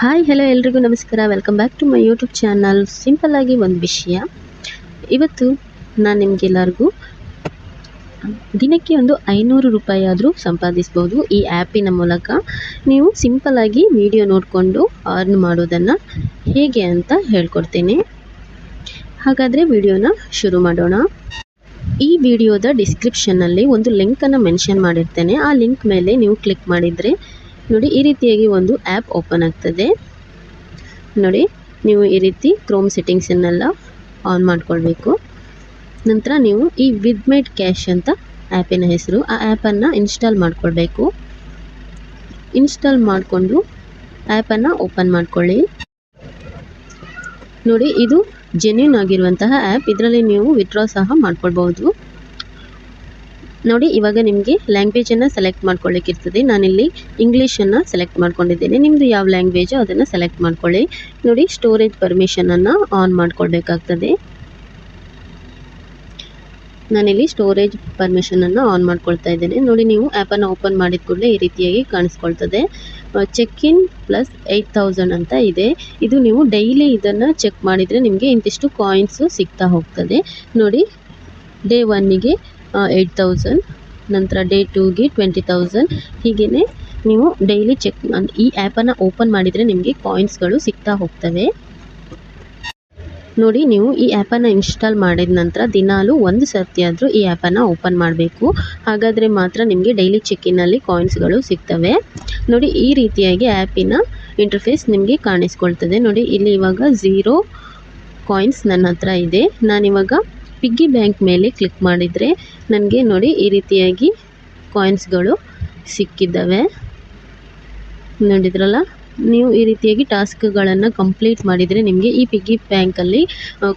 Hi hello ಎಲ್ರಿಗೂ ನಮಸ್ಕಾರ. Welcome back to my YouTube channel simple ಆಗಿ ಒಂದು ವಿಷಯ. ಇವತ್ತು ನಾನು ನಿಮಗೆಲ್ಲರಿಗೂ ದಿನಕ್ಕೆ ಒಂದು ಐನೂರು ರೂಪಾಯಿ ಆದರೂ ಸಂಪಾದಿಸ್ಬೋದು ಈ ಆ್ಯಪಿನ ಮೂಲಕ. ನೀವು ಸಿಂಪಲ್ಲಾಗಿ ವಿಡಿಯೋ ನೋಡಿಕೊಂಡು ಅರ್ನ್ ಮಾಡೋದನ್ನು ಹೇಗೆ ಅಂತ ಹೇಳ್ಕೊಡ್ತೀನಿ. ಹಾಗಾದರೆ ವಿಡಿಯೋನ ಶುರು ಮಾಡೋಣ. ಈ ವಿಡಿಯೋದ ಡಿಸ್ಕ್ರಿಪ್ಷನ್ನಲ್ಲಿ ಒಂದು ಲಿಂಕನ್ನು ಮೆನ್ಷನ್ ಮಾಡಿರ್ತೇನೆ. ಆ ಲಿಂಕ್ ಮೇಲೆ ನೀವು ಕ್ಲಿಕ್ ಮಾಡಿದರೆ ನೋಡಿ, ಈ ರೀತಿಯಾಗಿ ಒಂದು ಆ್ಯಪ್ ಓಪನ್ ಆಗ್ತದೆ. ನೋಡಿ, ನೀವು ಈ ರೀತಿ ಕ್ರೋಮ್ ಸೆಟ್ಟಿಂಗ್ಸನ್ನೆಲ್ಲ ಆನ್ ಮಾಡ್ಕೊಳ್ಬೇಕು. ನಂತರ ನೀವು ಈ ವಿದ್ಮೇಡ್ ಕ್ಯಾಶ್ ಅಂತ ಆ್ಯಪಿನ ಹೆಸರು, ಆ ಆ್ಯಪನ್ನು ಇನ್ಸ್ಟಾಲ್ ಮಾಡಿಕೊಳ್ಬೇಕು. ಇನ್ಸ್ಟಾಲ್ ಮಾಡಿಕೊಂಡು ಆ್ಯಪನ್ನು ಓಪನ್ ಮಾಡಿಕೊಳ್ಳಿ. ನೋಡಿ, ಇದು ಜೆನ್ಯೂನ್ ಆಗಿರುವಂತಹ ಆ್ಯಪ್ ಇದರಲ್ಲಿ ನೀವು ವಿತ್ಡ್ರಾ ಸಹ ಮಾಡ್ಕೊಳ್ಬೋದು ನೋಡಿ, ಇವಾಗ ನಿಮಗೆ ಲ್ಯಾಂಗ್ವೇಜನ್ನು ಸೆಲೆಕ್ಟ್ ಮಾಡ್ಕೊಳ್ಳಿಕ್ಕಿರ್ತದೆ ನಾನಿಲ್ಲಿ ಇಂಗ್ಲೀಷನ್ನು ಸೆಲೆಕ್ಟ್ ಮಾಡ್ಕೊಂಡಿದ್ದೇನೆ. ನಿಮ್ಮದು ಯಾವ ಲ್ಯಾಂಗ್ವೇಜು ಅದನ್ನು ಸೆಲೆಕ್ಟ್ ಮಾಡ್ಕೊಳ್ಳಿ. ನೋಡಿ ಸ್ಟೋರೇಜ್ ಪರ್ಮಿಷನನ್ನು ಆನ್ ಮಾಡ್ಕೊಳ್ಬೇಕಾಗ್ತದೆ. ನಾನಿಲ್ಲಿ ಸ್ಟೋರೇಜ್ ಪರ್ಮಿಷನನ್ನು ಆನ್ ಮಾಡ್ಕೊಳ್ತಾ ಇದ್ದೇನೆ. ನೋಡಿ, ನೀವು ಆ್ಯಪನ್ನು ಓಪನ್ ಮಾಡಿದ ಕೂಡಲೇ ಈ ರೀತಿಯಾಗಿ ಕಾಣಿಸ್ಕೊಳ್ತದೆ. Check in plus eight thousand ಅಂತ ಇದೆ. ಇದು ನೀವು ಡೈಲಿ ಇದನ್ನು ಚೆಕ್ ಮಾಡಿದರೆ ನಿಮಗೆ ಇಂತಿಷ್ಟು ಕಾಯಿನ್ಸು ಸಿಗ್ತಾ ಹೋಗ್ತದೆ. ನೋಡಿ ಡೇ ಒನ್ನಿಗೆ ಏಯ್ಟ್ ತೌಸಂಡ್ ನಂತರ ಡೇ ಟೂಗೆ ಟ್ವೆಂಟಿ ತೌಸಂಡ್ ಹೀಗೇ ನೀವು ಡೈಲಿ ಚೆಕ್ ಈ ಆ್ಯಪನ್ನು ಓಪನ್ ಮಾಡಿದರೆ ನಿಮಗೆ ಕಾಯಿನ್ಸ್ಗಳು ಸಿಗ್ತಾ ಹೋಗ್ತವೆ. ನೋಡಿ, ನೀವು ಈ ಆ್ಯಪನ್ನು ಇನ್ಸ್ಟಾಲ್ ಮಾಡಿದ ನಂತರ ದಿನಾಲೂ ಒಂದು ಸರ್ತಿ ಆದರೂ ಈ ಆ್ಯಪನ್ನು ಓಪನ್ ಮಾಡಬೇಕು. ಹಾಗಾದರೆ ಮಾತ್ರ ನಿಮಗೆ ಡೈಲಿ ಚೆಕ್ಕಿನಲ್ಲಿ ಕಾಯಿನ್ಸ್ಗಳು ಸಿಗ್ತವೆ. ನೋಡಿ, ಈ ರೀತಿಯಾಗಿ ಆ್ಯಪಿನ ಇಂಟರ್ಫೇಸ್ ನಿಮಗೆ ಕಾಣಿಸ್ಕೊಳ್ತದೆ. ನೋಡಿ, ಇಲ್ಲಿ ಇವಾಗ ಝೀರೋ ಕಾಯಿನ್ಸ್ ನನ್ನ ಹತ್ರ ಇದೆ. ನಾನಿವಾಗ ಪಿಗ್ಗಿ ಬ್ಯಾಂಕ್ ಮೇಲೆ ಕ್ಲಿಕ್ ಮಾಡಿದರೆ ನನಗೆ ನೋಡಿ ಈ ರೀತಿಯಾಗಿ ಕಾಯಿನ್ಸ್ಗಳು ಸಿಕ್ಕಿದ್ದಾವೆ. ನೋಡಿದ್ರಲ್ಲ? ನೀವು ಈ ರೀತಿಯಾಗಿ ಟಾಸ್ಕ್ಗಳನ್ನು ಕಂಪ್ಲೀಟ್ ಮಾಡಿದರೆ ನಿಮಗೆ ಈ ಪಿಗ್ಗಿ ಬ್ಯಾಂಕಲ್ಲಿ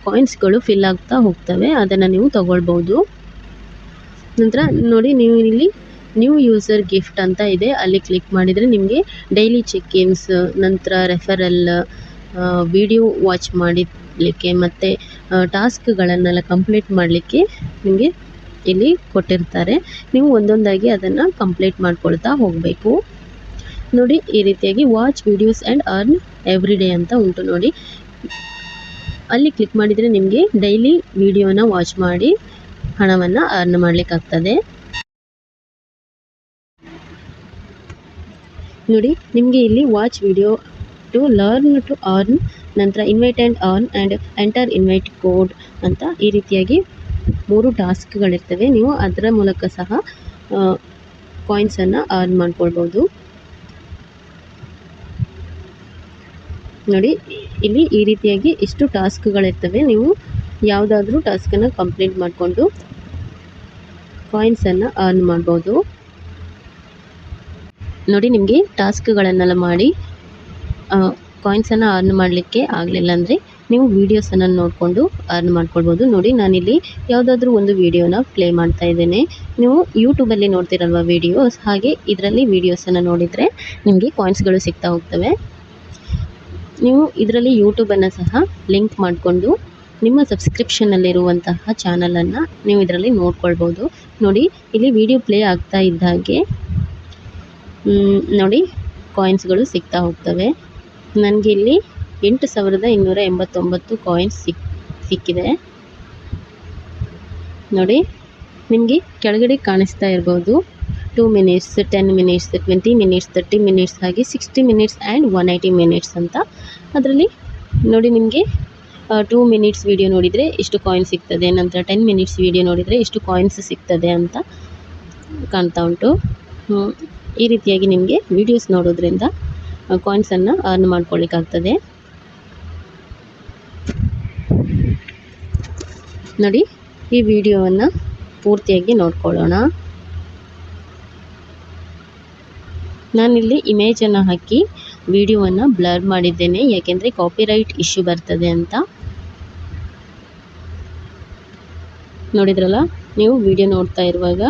ಕಾಯಿನ್ಸ್ಗಳು ಫಿಲ್ ಆಗ್ತಾ ಹೋಗ್ತವೆ. ಅದನ್ನು ನೀವು ತಗೊಳ್ಬೋದು ನಂತರ ನೋಡಿ ನೀವು ಇಲ್ಲಿ ನ್ಯೂ ಯೂಸರ್ ಗಿಫ್ಟ್ ಅಂತ ಇದೆ. ಅಲ್ಲಿ ಕ್ಲಿಕ್ ಮಾಡಿದರೆ ನಿಮಗೆ ಡೈಲಿ ಚೆಕ್ ಇನ್ಸ್ ನಂತರ ರೆಫರಲ್ ವಿಡಿಯೋ ವಾಚ್ ಮಾಡಲಿಕ್ಕೆ ಮತ್ತು ಟಾಸ್ಕ್ಗಳನ್ನೆಲ್ಲ ಕಂಪ್ಲೀಟ್ ಮಾಡಲಿಕ್ಕೆ ನಿಮಗೆ ಇಲ್ಲಿ ಕೊಟ್ಟಿರ್ತಾರೆ. ನೀವು ಒಂದೊಂದಾಗಿ ಅದನ್ನು ಕಂಪ್ಲೀಟ್ ಮಾಡ್ಕೊಳ್ತಾ ಹೋಗಬೇಕು. ನೋಡಿ, ಈ ರೀತಿಯಾಗಿ watch videos and earn every day ಅಂತ ಉಂಟು ನೋಡಿ. ಅಲ್ಲಿ ಕ್ಲಿಕ್ ಮಾಡಿದರೆ ನಿಮಗೆ ಡೈಲಿ ವಿಡಿಯೋನ ವಾಚ್ ಮಾಡಿ ಹಣವನ್ನು ಅರ್ನ್ ಮಾಡಲಿಕ್ಕಾಗ್ತದೆ. ನೋಡಿ, ನಿಮಗೆ ಇಲ್ಲಿ watch video to learn to earn ನಂತರ invite and earn and enter invite code ಅಂತ ಈ ರೀತಿಯಾಗಿ ಮೂರು ಟಾಸ್ಕ್ಗಳಿರ್ತವೆ. ನೀವು ಅದರ ಮೂಲಕ ಸಹ ಕಾಯಿನ್ಸನ್ನು ಅರ್ನ್ ಮಾಡ್ಕೊಳ್ಬೋದು. ನೋಡಿ, ಇಲ್ಲಿ ಈ ರೀತಿಯಾಗಿ ಇಷ್ಟು ಟಾಸ್ಕ್ಗಳಿರ್ತವೆ. ನೀವು ಯಾವುದಾದ್ರೂ ಟಾಸ್ಕನ್ನು ಕಂಪ್ಲೀಟ್ ಮಾಡಿಕೊಂಡು ಕಾಯಿನ್ಸನ್ನು ಅರ್ನ್ ಮಾಡ್ಬೋದು. ನೋಡಿ, ನಿಮಗೆ ಟಾಸ್ಕ್ಗಳನ್ನೆಲ್ಲ ಮಾಡಿ ಕಾಯಿನ್ಸನ್ನು ಅರ್ನ್ ಮಾಡಲಿಕ್ಕೆ ಆಗಲಿಲ್ಲ ಅಂದರೆ ನೀವು ವೀಡಿಯೋಸನ್ನು ನೋಡಿಕೊಂಡು ಅರ್ನ್ ಮಾಡ್ಕೊಳ್ಬೋದು. ನೋಡಿ, ನಾನಿಲ್ಲಿ ಯಾವುದಾದ್ರೂ ಒಂದು ವೀಡಿಯೋನ ಪ್ಲೇ ಮಾಡ್ತಾ ಇದ್ದೇನೆ. ನೀವು ಯೂಟ್ಯೂಬಲ್ಲಿ ನೋಡ್ತಿರಲ್ವ ವೀಡಿಯೋಸ್ ಹಾಗೆ ಇದರಲ್ಲಿ ವೀಡಿಯೋಸನ್ನು ನೋಡಿದರೆ ನಿಮಗೆ ಕಾಯಿನ್ಸ್ಗಳು ಸಿಗ್ತಾ ಹೋಗ್ತವೆ. ನೀವು ಇದರಲ್ಲಿ ಯೂಟ್ಯೂಬನ್ನು ಸಹ ಲಿಂಕ್ ಮಾಡಿಕೊಂಡು ನಿಮ್ಮ ಸಬ್ಸ್ಕ್ರಿಪ್ಷನಲ್ಲಿರುವಂತಹ ಚಾನಲನ್ನು ನೀವು ಇದರಲ್ಲಿ ನೋಡ್ಕೊಳ್ಬೋದು. ನೋಡಿ, ಇಲ್ಲಿ ವಿಡಿಯೋ ಪ್ಲೇ ಆಗ್ತಾ ಇದ್ದ ಹಾಗೆ ನೋಡಿ ಕಾಯಿನ್ಸ್ಗಳು ಸಿಗ್ತಾ ಹೋಗ್ತವೆ. ನನಗೆ ಇಲ್ಲಿ ಎಂಟು ಸಾವಿರದ ಇನ್ನೂರ ಎಂಬತ್ತೊಂಬತ್ತು ಕಾಯಿನ್ಸ್ ಸಿಕ್ ಸಿಕ್ಕಿದೆ. ನೋಡಿ, ನಿಮಗೆ ಕೆಳಗಡೆ ಕಾಣಿಸ್ತಾ ಇರ್ಬೋದು. Two minutes, ten minutes, twenty minutes, thirty minutes, ಹಾಗೆ sixty minutes and one eighty minutes ಅಂತ. ಅದರಲ್ಲಿ ನೋಡಿ ನಿಮಗೆ ಟೂ ಮಿನಿಟ್ಸ್ ವೀಡಿಯೋ ನೋಡಿದರೆ ಇಷ್ಟು ಕಾಯಿನ್ಸ್ ಸಿಗ್ತದೆ, ನಂತರ ಟೆನ್ ಮಿನಿಟ್ಸ್ ವೀಡಿಯೋ ನೋಡಿದರೆ ಇಷ್ಟು ಕಾಯಿನ್ಸ್ ಸಿಗ್ತದೆ ಅಂತ ಕಾಣ್ತಾ ಉಂಟು. ಈ ರೀತಿಯಾಗಿ ನಿಮಗೆ ವೀಡಿಯೋಸ್ ನೋಡೋದ್ರಿಂದ ಕಾಯಿನ್ಸನ್ನು ಅರ್ನ್ ಮಾಡ್ಕೊಳ್ಳಿಕ್ಕಾಗ್ತದೆ ನೋಡಿ, ಈ ವಿಡಿಯೋವನ್ನು ಪೂರ್ತಿಯಾಗಿ ನೋಡ್ಕೊಳ್ಳೋಣ. ನಾನಿಲ್ಲಿ ಇಮೇಜನ್ನು ಹಾಕಿ ವಿಡಿಯೋವನ್ನು ಬ್ಲರ್ ಮಾಡಿದ್ದೇನೆ. ಯಾಕೆಂದರೆ ಕಾಪಿರೈಟ್ ಇಶ್ಯೂ ಬರ್ತದೆ ಅಂತ. ನೋಡಿದ್ರಲ್ಲ, ನೀವು ವಿಡಿಯೋ ನೋಡ್ತಾ ಇರುವಾಗ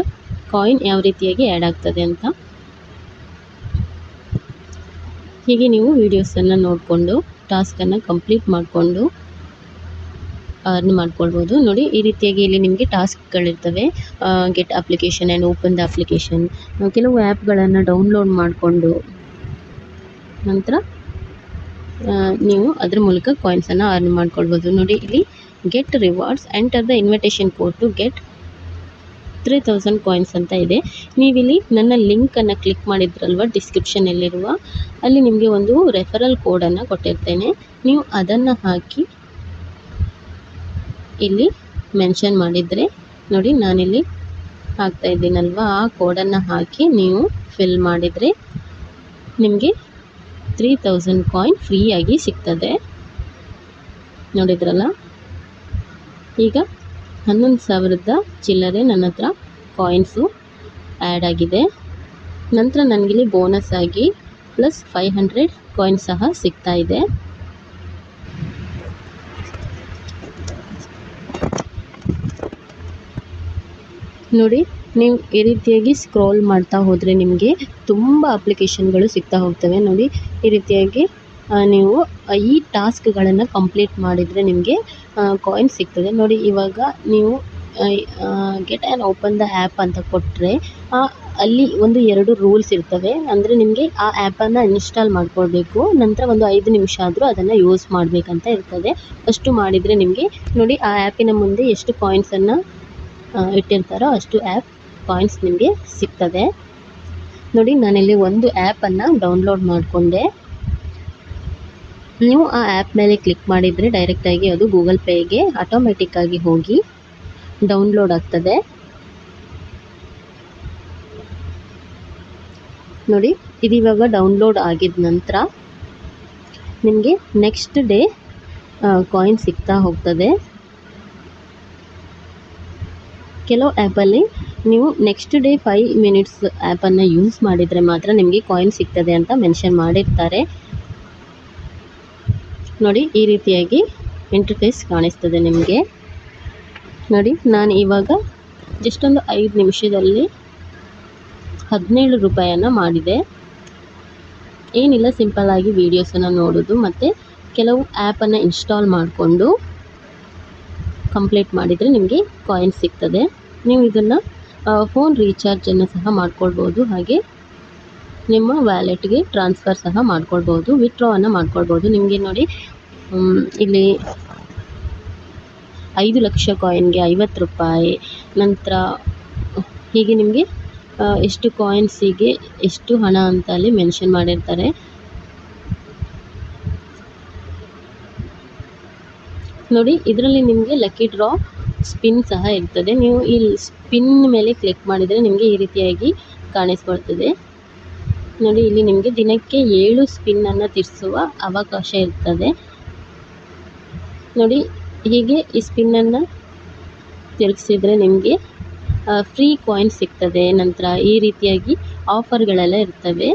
ಕಾಯಿನ್ ಯಾವ ರೀತಿಯಾಗಿ ಆ್ಯಡ್ ಆಗ್ತದೆ ಅಂತ. ಹೀಗೆ ನೀವು ವೀಡಿಯೋಸನ್ನು ನೋಡಿಕೊಂಡು ಟಾಸ್ಕನ್ನು ಕಂಪ್ಲೀಟ್ ಮಾಡಿಕೊಂಡು ಅರ್ನ್ ಮಾಡ್ಕೊಳ್ಬೋದು. ನೋಡಿ, ಈ ರೀತಿಯಾಗಿ ಇಲ್ಲಿ ನಿಮಗೆ ಟಾಸ್ಕ್ಗಳಿರ್ತವೆ get application and open the application ಕೆಲವು ಆ್ಯಪ್ಗಳನ್ನು ಡೌನ್ಲೋಡ್ ಮಾಡಿಕೊಂಡು, ನಂತರ ನೀವು ಅದ್ರ ಮೂಲಕ ಕಾಯಿನ್ಸನ್ನು ಅರ್ನ್ ಮಾಡ್ಕೊಳ್ಬೋದು. ನೋಡಿ, ಇಲ್ಲಿ get rewards enter the invitation code to get three thousand coins ಅಂತ ಇದೆ. ನೀವಿಲ್ಲಿ ನನ್ನ ಲಿಂಕನ್ನು ಕ್ಲಿಕ್ ಮಾಡಿದ್ರಲ್ವ? ಡಿಸ್ಕ್ರಿಪ್ಷನಲ್ಲಿರುವ ಅಲ್ಲಿ ನಿಮಗೆ ಒಂದು ರೆಫರಲ್ ಕೋಡನ್ನು ಕೊಟ್ಟಿರ್ತೇನೆ. ನೀವು ಅದನ್ನು ಹಾಕಿ ಇಲ್ಲಿ ಮೆನ್ಷನ್ ಮಾಡಿದರೆ ನೋಡಿ ನಾನಿಲ್ಲಿ ಹಾಕ್ತಾ ಇದ್ದೀನಲ್ವ? ಆ ಕೋಡನ್ನು ಹಾಕಿ ನೀವು ಫಿಲ್ ಮಾಡಿದರೆ ನಿಮಗೆ ತ್ರೀ ತೌಸಂಡ್ ಕಾಯಿನ್ ಫ್ರೀಯಾಗಿ ಸಿಗ್ತದೆ. ನೋಡಿದ್ರಲ್ಲ? ಈಗ ಹನ್ನೊಂದು ಸಾವಿರದ ಚಿಲ್ಲರೆ ನನ್ನ ಹತ್ರ ಕಾಯಿನ್ಸು ಆ್ಯಡ್ ಆಗಿದೆ. ನಂತರ ನನಗಿಲ್ಲಿ ಬೋನಸ್ ಆಗಿ ಪ್ಲಸ್ ಫೈವ್ ಹಂಡ್ರೆಡ್ ಕಾಯಿನ್ ಸಹ ಸಿಗ್ತಾ ಇದೆ. ನೋಡಿ, ನೀವು ಈ ರೀತಿಯಾಗಿ ಸ್ಕ್ರೋಲ್ ಮಾಡ್ತಾ ಹೋದರೆ ನಿಮಗೆ ತುಂಬ ಅಪ್ಲಿಕೇಶನ್ಗಳು ಸಿಗ್ತಾ ಹೋಗ್ತವೆ. ನೋಡಿ, ಈ ರೀತಿಯಾಗಿ ನೀವು ಈ ಟಾಸ್ಕ್ಗಳನ್ನು ಕಂಪ್ಲೀಟ್ ಮಾಡಿದರೆ ನಿಮಗೆ ಕಾಯಿನ್ ಸಿಗ್ತದೆ. ನೋಡಿ, ಇವಾಗ ನೀವು get an open the app ಅಂತ ಕೊಟ್ಟರೆ ಅಲ್ಲಿ ಒಂದು ಎರಡು ರೂಲ್ಸ್ ಇರ್ತವೆ. ಅಂದರೆ ನಿಮಗೆ ಆ ಆ್ಯಪನ್ನು ಇನ್ಸ್ಟಾಲ್ ಮಾಡ್ಕೊಳ್ಬೇಕು. ನಂತರ ಒಂದು ಐದು ನಿಮಿಷ ಆದರೂ ಅದನ್ನು ಯೂಸ್ ಮಾಡಬೇಕಂತ ಇರ್ತದೆ. ಅಷ್ಟು ಮಾಡಿದರೆ ನಿಮಗೆ, ನೋಡಿ, ಆ ಆ್ಯಪಿನ ಮುಂದೆ ಎಷ್ಟು ಕಾಯಿನ್ಸನ್ನು ಇಟ್ಟಿರ್ತಾರೋ ಅಷ್ಟು ಆ್ಯಪ್ ಕಾಯಿನ್ಸ್ ನಿಮಗೆ ಸಿಗ್ತದೆ. ನೋಡಿ, ನಾನಿಲ್ಲಿ ಒಂದು ಆ್ಯಪನ್ನು ಡೌನ್ಲೋಡ್ ಮಾಡಿಕೊಂಡೆ. ನೀವು ಆ ಆ್ಯಪ್ ಮೇಲೆ ಕ್ಲಿಕ್ ಮಾಡಿದರೆ ಡೈರೆಕ್ಟಾಗಿ ಅದು ಗೂಗಲ್ ಪೇಗೆ ಆಟೋಮೆಟಿಕ್ಕಾಗಿ ಹೋಗಿ ಡೌನ್ಲೋಡ್ ಆಗ್ತದೆ. ನೋಡಿ, ಇದು ಇವಾಗ ಡೌನ್ಲೋಡ್ ಆಗಿದ ನಂತರ ನಿಮಗೆ ನೆಕ್ಸ್ಟ್ ಡೇ ಕಾಯಿನ್ ಸಿಗ್ತಾ ಹೋಗ್ತದೆ. ಕೆಲವು ಆ್ಯಪಲ್ಲಿ ನೀವು ನೆಕ್ಸ್ಟ್ ಡೇ ಫೈವ್ ಮಿನಿಟ್ಸ್ ಆ್ಯಪನ್ನು ಯೂಸ್ ಮಾಡಿದರೆ ಮಾತ್ರ ನಿಮಗೆ ಕಾಯಿನ್ ಸಿಗ್ತದೆ ಅಂತ ಮೆನ್ಷನ್ ಮಾಡಿರ್ತಾರೆ. ನೋಡಿ ಈ ರೀತಿಯಾಗಿ ಇಂಟರ್ಫೇಸ್ ಕಾಣಿಸ್ತದೆ ನಿಮಗೆ. ನೋಡಿ, ನಾನು ಇವಾಗ ಜಸ್ಟ್ ಒಂದು ಐದು ನಿಮಿಷದಲ್ಲಿ ಹದಿನೇಳು ರೂಪಾಯಿಯನ್ನು ಮಾಡಿದೆ. ಏನಿಲ್ಲ ಸಿಂಪಲ್ಲಾಗಿ ವೀಡಿಯೋಸನ್ನು ನೋಡೋದು ಮತ್ತು ಕೆಲವು ಆ್ಯಪನ್ನು ಇನ್ಸ್ಟಾಲ್ ಮಾಡಿಕೊಂಡು ಕಂಪ್ಲೀಟ್ ಮಾಡಿದರೆ ನಿಮಗೆ ಕಾಯಿನ್ ಸಿಗ್ತದೆ. ನೀವು ಇದನ್ನು ಫೋನ್ ರೀಚಾರ್ಜನ್ನು ಸಹ ಮಾಡ್ಕೊಳ್ಬೋದು. ಹಾಗೆ ನಿಮ್ಮ ವ್ಯಾಲೆಟ್ಗೆ ಟ್ರಾನ್ಸ್ಫರ್ ಸಹ ಮಾಡ್ಕೊಳ್ಬೋದು ವಿತ್ಡ್ರಾವನ್ನು ಮಾಡ್ಕೊಳ್ಬೋದು. ನಿಮಗೆ ನೋಡಿ ಇಲ್ಲಿ ಐದು ಲಕ್ಷ ಕಾಯಿನ್ಗೆ ಐವತ್ತು ರೂಪಾಯಿ, ನಂತರ ಹೀಗೆ ನಿಮಗೆ ಎಷ್ಟು ಕಾಯಿನ್ಸಿಗೆ ಎಷ್ಟು ಹಣ ಅಂತ ಅಲ್ಲಿ ಮೆನ್ಷನ್ ಮಾಡಿರ್ತಾರೆ. ನೋಡಿ, ಇದರಲ್ಲಿ ನಿಮಗೆ ಲಕ್ಕಿ ಡ್ರಾ ಸ್ಪಿನ್ ಸಹ ಇರ್ತದೆ. ನೀವು ಈ ಸ್ಪಿನ್ ಮೇಲೆ ಕ್ಲಿಕ್ ಮಾಡಿದರೆ ನಿಮಗೆ ಈ ರೀತಿಯಾಗಿ ಕಾಣಿಸ್ಕೊಳ್ತದೆ. ನೋಡಿ ಇಲ್ಲಿ ನಿಮಗೆ ದಿನಕ್ಕೆ ಏಳು ಸ್ಪಿನ್ನನ್ನು ತಿರ್ಸುವ ಅವಕಾಶ ಇರ್ತದೆ. ನೋಡಿ, ಹೀಗೆ ಈ ಸ್ಪಿನ್ನನ್ನು ತಿರುಗಿಸಿದರೆ ನಿಮಗೆ ಫ್ರೀ ಕಾಯಿನ್ ಸಿಗ್ತದೆ. ನಂತರ ಈ ರೀತಿಯಾಗಿ ಆಫರ್ಗಳೆಲ್ಲ ಇರ್ತವೆ.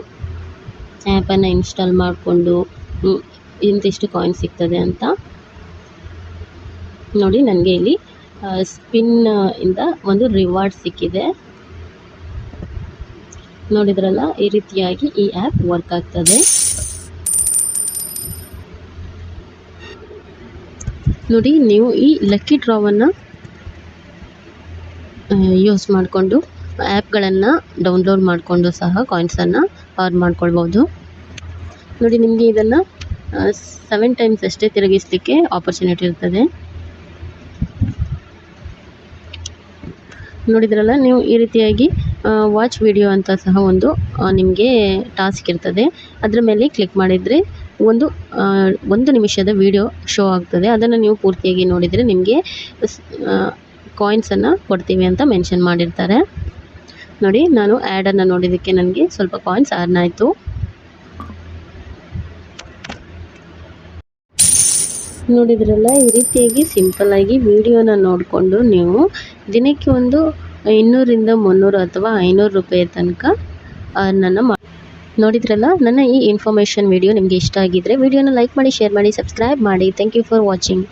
ಆ್ಯಪನ್ನು ಇನ್ಸ್ಟಾಲ್ ಮಾಡಿಕೊಂಡು ಇಂತಿಷ್ಟು ಕಾಯಿನ್ ಸಿಗ್ತದೆ ಅಂತ. ನೋಡಿ ನನಗೆ ಇಲ್ಲಿ ಸ್ಪಿನ್ ಇಂದ ಒಂದು ರಿವಾರ್ಡ್ ಸಿಕ್ಕಿದೆ. ನೋಡಿದ್ರಲ್ಲ, ಈ ರೀತಿಯಾಗಿ ಈ ಆ್ಯಪ್ ವರ್ಕ್ ಆಗ್ತದೆ. ನೋಡಿ, ನೀವು ಈ ಲಕ್ಕಿ ಡ್ರಾವನ್ನು ಯೂಸ್ ಮಾಡಿಕೊಂಡು ಆ್ಯಪ್ಗಳನ್ನು ಡೌನ್ಲೋಡ್ ಮಾಡಿಕೊಂಡು ಸಹ ಕಾಯಿನ್ಸನ್ನು ಅರ್ನ್ ಮಾಡ್ಕೊಳ್ಬೋದು. ನೋಡಿ, ನಿಮಗೆ ಇದನ್ನು ಸೆವೆನ್ ಟೈಮ್ಸ್ ಅಷ್ಟೇ ತಿರುಗಿಸಲಿಕ್ಕೆ ಆಪರ್ಚುನಿಟಿ ಇರ್ತದೆ. ನೋಡಿದ್ರಲ್ಲ, ನೀವು ಈ ರೀತಿಯಾಗಿ ವಾಚ್ ವಿಡಿಯೋ ಅಂತ ಸಹ ಒಂದು ನಿಮಗೆ ಟಾಸ್ಕ್ ಇರ್ತದೆ. ಅದರ ಮೇಲೆ ಕ್ಲಿಕ್ ಮಾಡಿದರೆ ಒಂದು ಒಂದು ನಿಮಿಷದ ವಿಡಿಯೋ ಶೋ ಆಗ್ತದೆ. ಅದನ್ನು ನೀವು ಪೂರ್ತಿಯಾಗಿ ನೋಡಿದರೆ ನಿಮಗೆ ಕಾಯಿನ್ಸನ್ನು ಕೊಡ್ತೀವಿ ಅಂತ ಮೆನ್ಷನ್ ಮಾಡಿರ್ತಾರೆ. ನೋಡಿ, ನಾನು ಆ್ಯಡನ್ನು ನೋಡಿದ್ದಕ್ಕೆ ನನಗೆ ಸ್ವಲ್ಪ ಕಾಯಿನ್ಸ್ ಅರ್ನ್ ಆಯಿತು. ನೋಡಿದ್ರಲ್ಲ, ಈ ರೀತಿಯಾಗಿ ಸಿಂಪಲ್ಲಾಗಿ ವಿಡಿಯೋನ ನೋಡಿಕೊಂಡು ನೀವು ದಿನಕ್ಕೆ ಒಂದು ಇನ್ನೂರಿಂದ ಮುನ್ನೂರು ಅಥವಾ ಐನೂರು ರೂಪಾಯಿ ತನಕ ನನ್ನ ಮಾ ನೋಡಿದ್ರಲ್ಲ? ನನ್ನ ಈ ಇನ್ಫಾರ್ಮೇಷನ್ ವಿಡಿಯೋ ನಿಮಗೆ ಇಷ್ಟ ಆಗಿದ್ದರೆ ವಿಡಿಯೋನ ಲೈಕ್ ಮಾಡಿ ಶೇರ್ ಮಾಡಿ ಸಬ್ಸ್ಕ್ರೈಬ್ ಮಾಡಿ. Thank you for watching